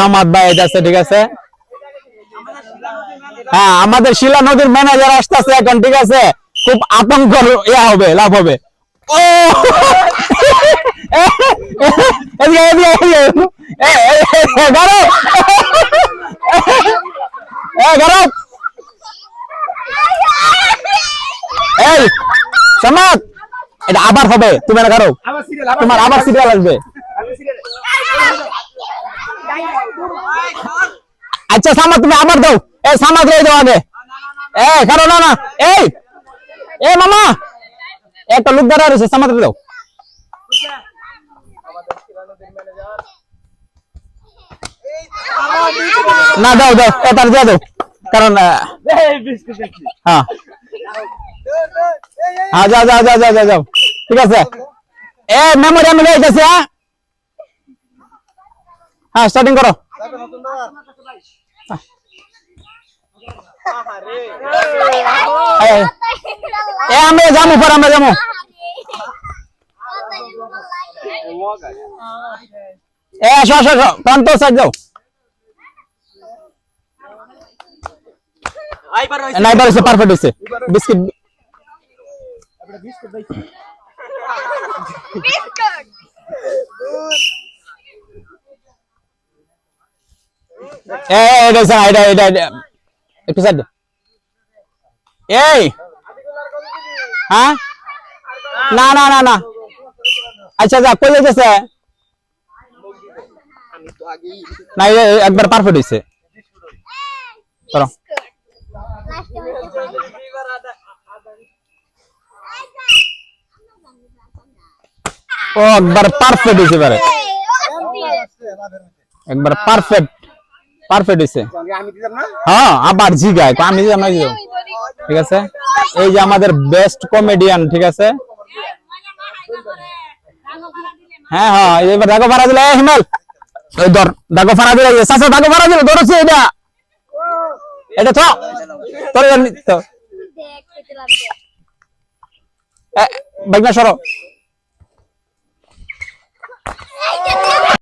সামাদ ভাই আছে, ঠিক আছে? হ্যাঁ আমাদের শিলা নদীর ম্যানেজার আসতেছে এখন, ঠিক আছে? খুব আতঙ্ক, ইয়া হবে, লাভ হবে। আবার হবে, তুমি না করো তোমার আবার সিরিয়াল আসবে। আচ্ছা সামাদ, তুমি আবার দাও। এই সামাদ রয়ে দাও আগে। এ কারও না না। এই এ মামা। একটা লোক দাঁড়া রয়েছে, সামাদ দাও। না, দাও দাও এ তার দিয়ে দাও। কারণ হ্যাঁ। হ্যাঁ যাও যাও যাও যাও যাও ঠিক আছে। এ মেমোরি আমি হ্যাঁ। হ্যাঁ স্টার্টিং করো। এ আমরা যাব পর আমরা যাব এ আসো আসো আসো। প্রান্ত সাইড যাও। না এবার হয়েছে পারফেক্ট হয়েছে। বিস্কিট। এটা হয়েছে না, এটা এটা এটা। একটু সাইড এই! হ্যাঁ? না না না না। আচ্ছা যা কই যাইতেছে? না একবার পারফেক্ট হয়েছে করো ও একবার পারফেক্ট হয়েছে এবারে। একবার পারফেক্ট পারফেক্ট হয়েছে হ্যাঁ আবার জিগায়। তো আমি জানাই দিও ঠিক আছে? এই যে আমাদের বেস্ট কমেডিয়ান ঠিক আছে? হ্যাঁ হ্যাঁ এবার দাগো ফারা দিলে হিমেল। ওই ধর দাগো ফারা দিলে সাসা দাগো ফারা দিলে ধরছে এটা এটা তো তোর তো। বাইক সরো।